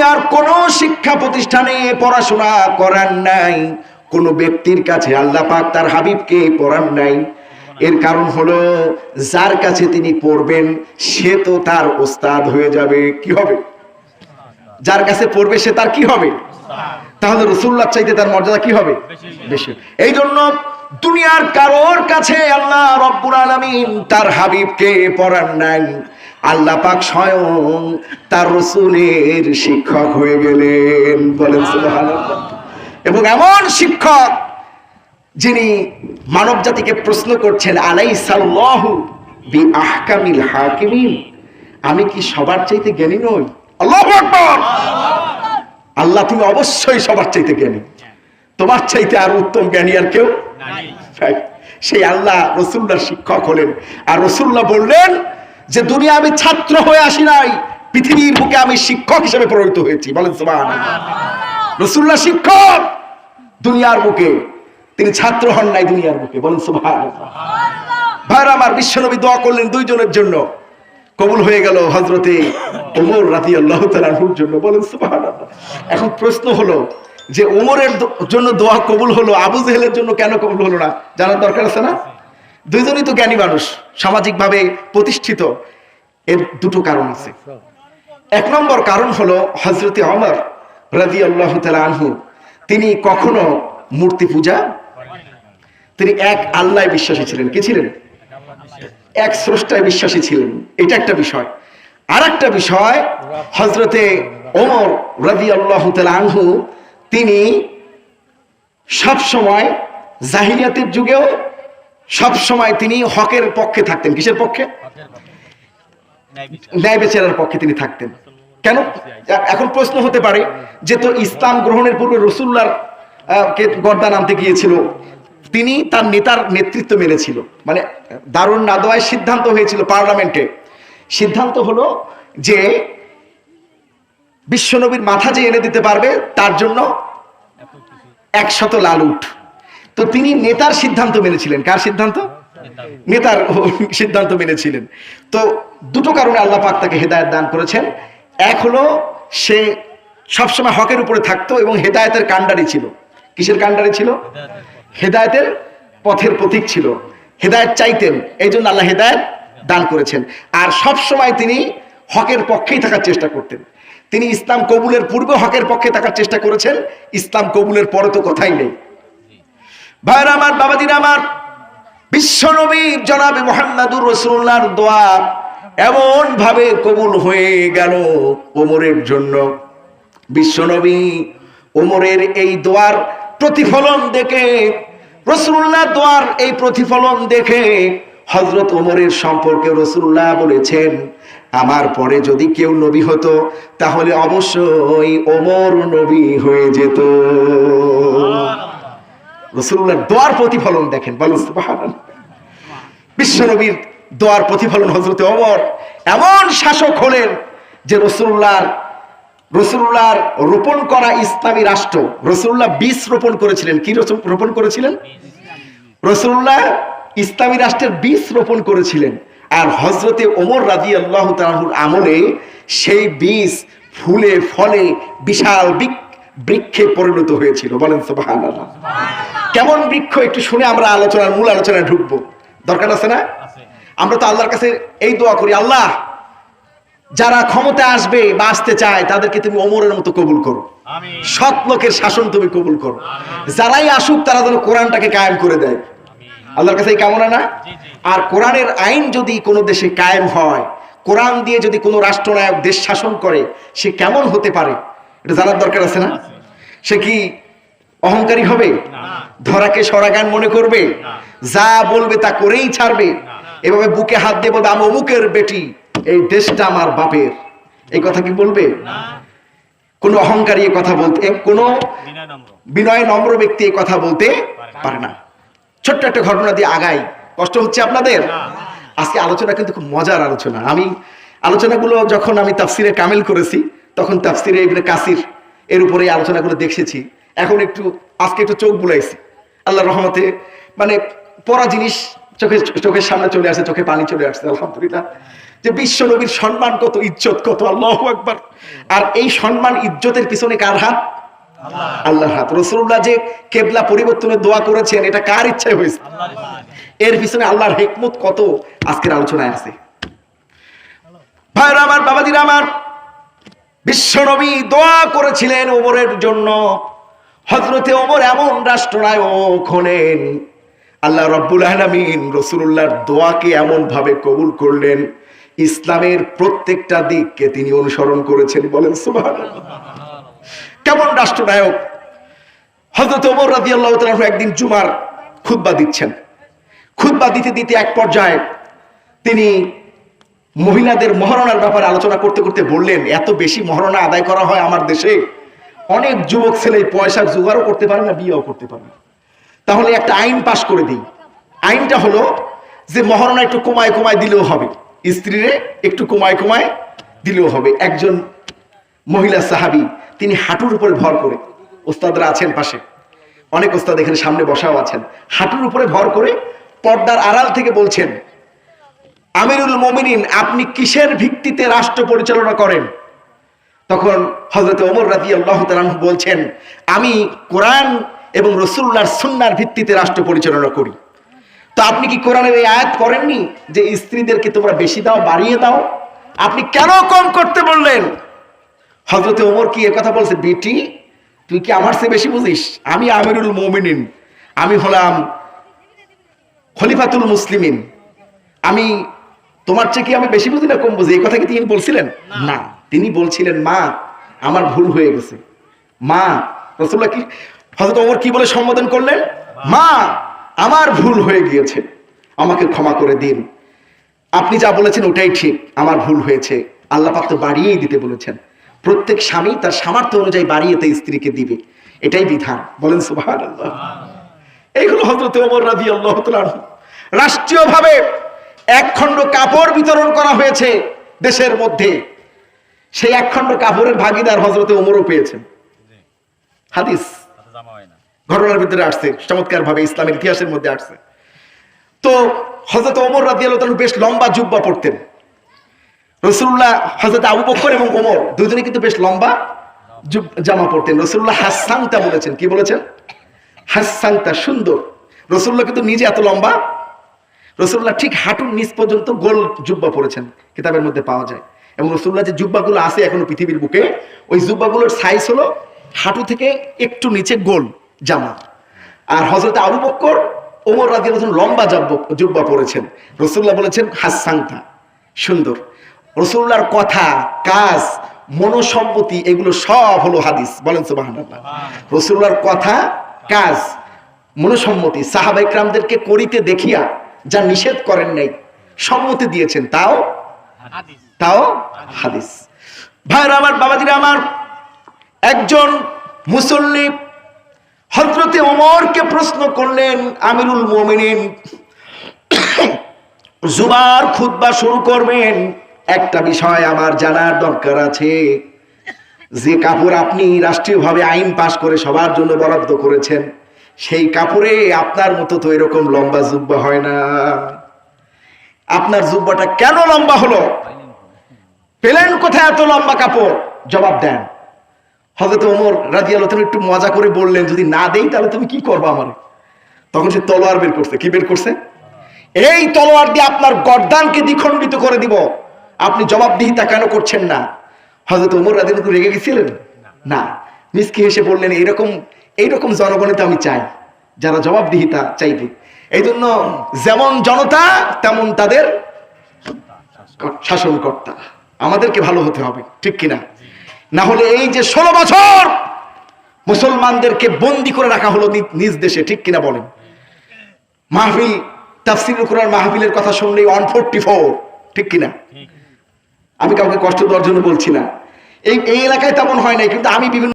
দুনিয়ার কোনো শিক্ষা প্রতিষ্ঠানে পড়াশোনা করার নাই। কোন ব্যক্তির কাছে আল্লাহ পাক তার হাবিবকে পড়ান নাই। এর কারণ হলো, যার কাছে তিনি পড়বেন, সে তো তার ওস্তাদ হয়ে যাবে। কি হবে? যার কাছে পড়বে সে তার কি হবে? তাহলে রসুল্লাহ চাইতে তার মর্যাদা কি হবে? বেশি। এই জন্য দুনিয়ার কারোর কাছে আল্লাহ রব্বুল আলামিন তার হাবিবকে পড়ান নাই। আল্লাহ পাক স্বয়ং তার রসুলের শিক্ষক হয়ে গেলেন। বলেন এবং এমন শিক্ষক যিনি মানব জাতিকে প্রশ্ন করছেন আলাই সাল্লাহু বি আহকামিল হাকিমিন আমি কি সবার চাইতে জ্ঞানী নই? আল্লাহু আল্লাহ তুমি অবশ্যই সবার চাইতে জ্ঞানী। তোমার চাইতে আর উত্তম জ্ঞানী আর কেউ সেই আল্লাহ রসুল্লাহ শিক্ষক হলেন। আর রসুল্লাহ বললেন যে দুনিয়া আমি ছাত্র হয়ে আসি নাই, পৃথিবীর বুকে আমি শিক্ষক হিসেবে প্রভাবিত হয়েছি। বলেন সুবহান রসুল্লাহ শিক্ষক। দুনিয়ার বুকে। তিনি ছাত্র হন নাই দুনিয়ার বুকে। বলেন সুবহান ভাইরা আমার বিশ্বনবী দোয়া করলেন দুইজনের জন্য। কবুল হয়ে গেল হজরতে ওমর রাতি আল্লাহ তালাহুর জন্য। বলেন সুবহানাল্লাহ। এখন প্রশ্ন হলো যে ওমরের জন্য দোয়া কবুল হলো, আবু জেহেলের জন্য কেন কবুল হলো না? জানার দরকার আছে না? দুইজনই তো জ্ঞানী মানুষ, সামাজিকভাবে প্রতিষ্ঠিত। এর দুটো কারণ আছে। এক নম্বর কারণ হলো হজরতে অমর রাজি আল্লাহ আনহু, তিনি কখনো মূর্তি পূজা তিনি এক আল্লাহ বিশ্বাসী ছিলেন। কি ছিলেন? এক স্রষ্টায় বিশ্বাসী ছিলেন। এটা একটা বিষয়। আর একটা বিষয় হজরতে ওমর রাজি আল্লাহ আনহু, তিনি সব সময় জাহিলিয়াতের যুগেও সব সময় তিনি হকের পক্ষে থাকতেন। কিসের পক্ষে? ন্যায় বেচারার পক্ষে তিনি থাকতেন। কেন? এখন প্রশ্ন হতে পারে যে তো ইসলাম গ্রহণের পূর্বে রসুল্লার কে গর্দান আনতে গিয়েছিল, তিনি তার নেতার নেতৃত্ব মেনেছিল। মানে দারুণ নাদোয়ায় সিদ্ধান্ত হয়েছিল পার্লামেন্টে। সিদ্ধান্ত হলো যে বিশ্বনবীর মাথা যে এনে দিতে পারবে, তার জন্য একশত লাল উঠ। তো তিনি নেতার সিদ্ধান্ত মেনেছিলেন। কার সিদ্ধান্ত? নেতার সিদ্ধান্ত মেনেছিলেন। তো দুটো কারণে আল্লাহ পাক তাকে হেদায়ত দান করেছেন। এক হলো, সে সবসময় হকের উপরে থাকতো এবং হেদায়তের কাণ্ডারি ছিল। কিসের কাণ্ডারি ছিল? হেদায়তের পথের প্রতীক ছিল। হেদায়ত চাইতেন, এই জন্য আল্লাহ হেদায়ত দান করেছেন। আর সব সময় তিনি হকের পক্ষেই থাকার চেষ্টা করতেন। তিনি ইসলাম কবুলের পূর্বে হকের পক্ষে থাকার চেষ্টা করেছেন। ইসলাম কবুলের পরে তো কথাই নেই। ভাইরা আমার, বাবাজিরা আমার বিশ্বনবী জনাবে মোহাম্মদুর রসুল্লাহর দোয়া এমন ভাবে কবুল হয়ে গেল ওমরের জন্য। বিশ্বনবী ওমরের এই দোয়ার প্রতিফলন দেখে রসুল্লাহ দোয়ার এই প্রতিফলন দেখে হজরত ওমরের সম্পর্কে রসুল্লাহ বলেছেন, আমার পরে যদি কেউ নবী হতো, তাহলে অবশ্যই ওমর নবী হয়ে যেত। রসুল্লাহর দোয়ার প্রতিফলন দেখেন, বলুন বিশ্বনবীর দোয়ার প্রতিফলন হজরতে অমর এমন শাসক হলেন যে রসুল্লাহর রসুল্লাহর রোপণ করা ইসলামী রাষ্ট্র, রসুল্লাহ বীজ রোপণ করেছিলেন। কি রোপণ করেছিলেন? রসুল্লাহ ইসলামী রাষ্ট্রের বীজ রোপণ করেছিলেন। আর হজরতে ওমর রাজি আল্লাহ তাহুর আমলে সেই বীজ ফুলে, ফলে বিশাল বৃক- বৃক্ষে পরিণত হয়েছিল। বলেন সুবহানাল্লাহ। কেমন বৃক্ষ? একটু শুনে আমরা আলোচনার মূল আলোচনায় ঢুকবো। দরকার আছে না? আমরা তো আল্লাহর কাছে এই দোয়া করি আল্লাহ যারা ক্ষমতা আসবে বা আসতে চায় তাদেরকে তুমি ওমরের মতো কবুল করো। সৎ লোকের শাসন তুমি কবুল করো। যারাই আসুক তারা যেন কোরআনটাকে কায়েম করে দেয়। আল্লাহর কাছে এই কামনা না? আর কোরআনের আইন যদি কোনো দেশে কায়েম হয় কোরআন দিয়ে যদি কোনো রাষ্ট্রনায়ক দেশ শাসন করে সে কেমন হতে পারে? এটা জানার দরকার আছে না? সে কি অহংকারী হবে? ধরাকে সরাগান মনে করবে? যা বলবে তা করেই ছাড়বে? এভাবে বুকে হাত দিয়ে বলবে আমি অমুকের বেটি। এই দেশটা আমার বাপের। এই কথা কি বলবে? কোন অহংকারী কথা বলতে কোন বিনয় নম্র। ব্যক্তি এ কথা বলতে পারে না। ছোট্ট একটা ঘটনা দিয়ে আগাই। কষ্ট হচ্ছে আপনাদের? আজকে আলোচনা কিন্তু খুব মজার আলোচনা। আমি আলোচনাগুলো যখন আমি তাফসিরে কামেল করেছি তখন তাফসিরে ইবনে কাসির এর উপরে আলোচনাগুলো দেখেছি। এখন একটু আজকে একটু চোখ বুলাইছি। আল্লাহ রহমতে মানে পড়া জিনিস চোখে চোখের সামনে চলে আসে চোখে পানি চলে আসছে আলহামদুলিল্লাহ। যে বিশ্ব নবীর সম্মান কত ইজ্জত কত আল্লাহ একবার আর এই সম্মান ইজ্জতের পিছনে কার হাত? আল্লাহর হাত। রসুল্লাহ যে কেবলা পরিবর্তনের দোয়া করেছেন এটা কার ইচ্ছায় হয়েছে? এর পিছনে আল্লাহর হেকমত কত আজকের আলোচনায় আছে। ভাইরা আমার বাবাজিরা আমার বিশ্বনবী দোয়া করেছিলেন ওমরের জন্য। হজরতে ওমর এমন রাষ্ট্রনায়ক হলেন, আল্লাহ রব্বুল আলমিন রসুল্লাহর দোয়াকে এমন ভাবে কবুল করলেন, ইসলামের প্রত্যেকটা দিককে তিনি অনুসরণ করেছেন বলেন কেমন রাষ্ট্রনায়ক? হজরত ওমর রাজি আল্লাহ একদিন জুমার খুতবা দিচ্ছেন। খুতবা দিতে দিতে এক পর্যায়ে তিনি মহিলাদের মহারণার ব্যাপারে আলোচনা করতে করতে বললেন, এত বেশি মহারণা আদায় করা হয় আমার দেশে? অনেক যুবক ছেলে পয়সার জোগাড়ও করতে পারে না, বিয়েও করতে পারে না। তাহলে একটা আইন পাশ করে দিই। আইনটা হলো যে মহারণা একটু কমায় কমায় দিলেও হবে, স্ত্রীরে একটু কমায় কমায় দিলেও হবে। একজন মহিলা সাহাবি, তিনি হাঁটুর উপরে ভর করে, ওস্তাদরা আছেন পাশে, অনেক ওস্তাদ এখানে সামনে বসাও আছেন, হাঁটুর উপরে ভর করে পর্দার আড়াল থেকে বলছেন আমিরুল মোমিনিন, আপনি কিসের ভিত্তিতে রাষ্ট্র পরিচালনা করেন? তখন হজরত ওমর রাজি আল্লাহ বলছেন, আমি কোরআন এবং রসুল্লাহর সুন্নার ভিত্তিতে রাষ্ট্র পরিচালনা করি। তো আপনি কি কোরআনের এই আয়াত করেননি যে স্ত্রীদেরকে তোমরা বেশি দাও, বাড়িয়ে দাও? আপনি কেন কম করতে বললেন? হজরতে ওমর কি কথা বলছে, বেটি, তুই কি আমার চেয়ে বেশি বুঝিস? আমি আমিরুল মোমিনিন, আমি হলাম খলিফাতুল মুসলিমিন, আমি তোমার চেয়ে কি আমি বেশি বুঝি না কম বুঝি? এই কথা কি তিনি বলছিলেন? না। তিনি বলছিলেন মা আমার ভুল হয়ে গেছে। মা রসুল্লাহ কি হজরত ওমর কি বলে সম্বোধন করলেন? মা আমার ভুল হয়ে গিয়েছে। আমাকে ক্ষমা করে দিন। আপনি যা বলেছেন ওটাই ঠিক। আমার ভুল হয়েছে। আল্লাহ পাক তো বাড়িয়েই দিতে বলেছেন। প্রত্যেক স্বামী তার সামর্থ্য অনুযায়ী বাড়িয়ে তাই স্ত্রীকে দিবে। এটাই বিধান। বলেন সুবাহ এইগুলো হজরত ওমর রাজি আল্লাহ রাষ্ট্রীয়ভাবে এক খণ্ড কাপড় বিতরণ করা হয়েছে দেশের মধ্যে। সেই এক খণ্ড কাপড়ের ভাগিদার হজরতে ওমরও পেয়েছেন। হাদিস। ঘটনার ভিতরে আসছে চমৎকার ভাবে ইসলামের ইতিহাসের মধ্যে আসছে। তো হজরত ওমর রাজি আল্লাহ বেশ লম্বা জুব্বা পড়তেন। রসুল্লাহ হজরত আবু বকর এবং ওমর দুজনে কিন্তু বেশ লম্বা জামা পড়তেন। রসুল্লাহ হাসাংতা বলেছেন। কি বলেছেন? হাসাংতা সুন্দর। রসুল্লাহ কিন্তু নিজে এত লম্বা রসুল্লাহ ঠিক হাঁটুর নিচ পর্যন্ত গোল জুব্বা পরেছেন কিতাবের মধ্যে পাওয়া যায়। এবং রসুল্লাহ যে জুব্বাগুলো আছে এখনও পৃথিবীর বুকে ওই জুব্বাগুলোর সাইজ হলো হাঁটু থেকে একটু নিচে গোল জামা। আর হজরত আবু বক্কর ওমর রাজি লম্বা জুব্বা পরেছেন। রসুল্লাহ বলেছেন হাসাংতা সুন্দর। রসুল্লাহর কথা কাজ মনোসম্পত্তি এগুলো সব হলো হাদিস। বলেন সুবাহ রসুল্লাহর কথা কাজ মনোসম্মতি সাহাবা ইকরামদেরকে করিতে দেখিয়া যা নিষেধ করেন নাই সম্মতি দিয়েছেন তাও তাও হাদিস। ভাইরা আমার বাবাজিরা আমার একজন মুসল্লি হজরতে ওমরকে প্রশ্ন করলেন আমিরুল মোমিনিন জুবার খুতবা শুরু করবেন। একটা বিষয় আমার জানার দরকার আছে। যে কাপড় আপনি রাষ্ট্রীয়ভাবে আইন পাশ করে সবার জন্য বরাদ্দ করেছেন সেই কাপড়ে আপনার মতো তো এরকম লম্বা জুব্বা হয় না। আপনার জুব্বাটা কেন লম্বা হলো? পেলেন কোথায় এত লম্বা কাপড়? জবাব দেন। হজরত ওমর রাজি আল্লাহ একটু মজা করে বললেন, যদি না দেই তাহলে তুমি কি করব আমার? তখন সে তলোয়ার বের করছে। কি বের করছে? এই তলোয়ার দিয়ে আপনার গর্দানকে দ্বিখণ্ডিত করে দিব। আপনি জবাবদিহিতা কেন করছেন না? হজরত ওমর রাজি রেগে গেছিলেন? না। মিসকি হেসে বললেন এইরকম এইরকম জনগণে তো আমি চাই, যারা জবাবদিহিতা চাইবে। এই জন্য যেমন জনতা, তেমন তাদের শাসনকর্তা। আমাদেরকে ভালো হতে হবে, ঠিক কিনা? না হলে এই যে ষোলো বছর মুসলমানদেরকে বন্দি করে রাখা হলো নিজ দেশে, ঠিক কিনা বলেন? মাহফিল তাফসির কোরআন মাহফিলের কথা শুনলেই ওয়ান ফোরটি ফোর ঠিক কিনা? আমি কাউকে কষ্ট দেওয়ার জন্য বলছি না। এই এই এলাকায় তেমন হয় নাই, কিন্তু আমি বিভিন্ন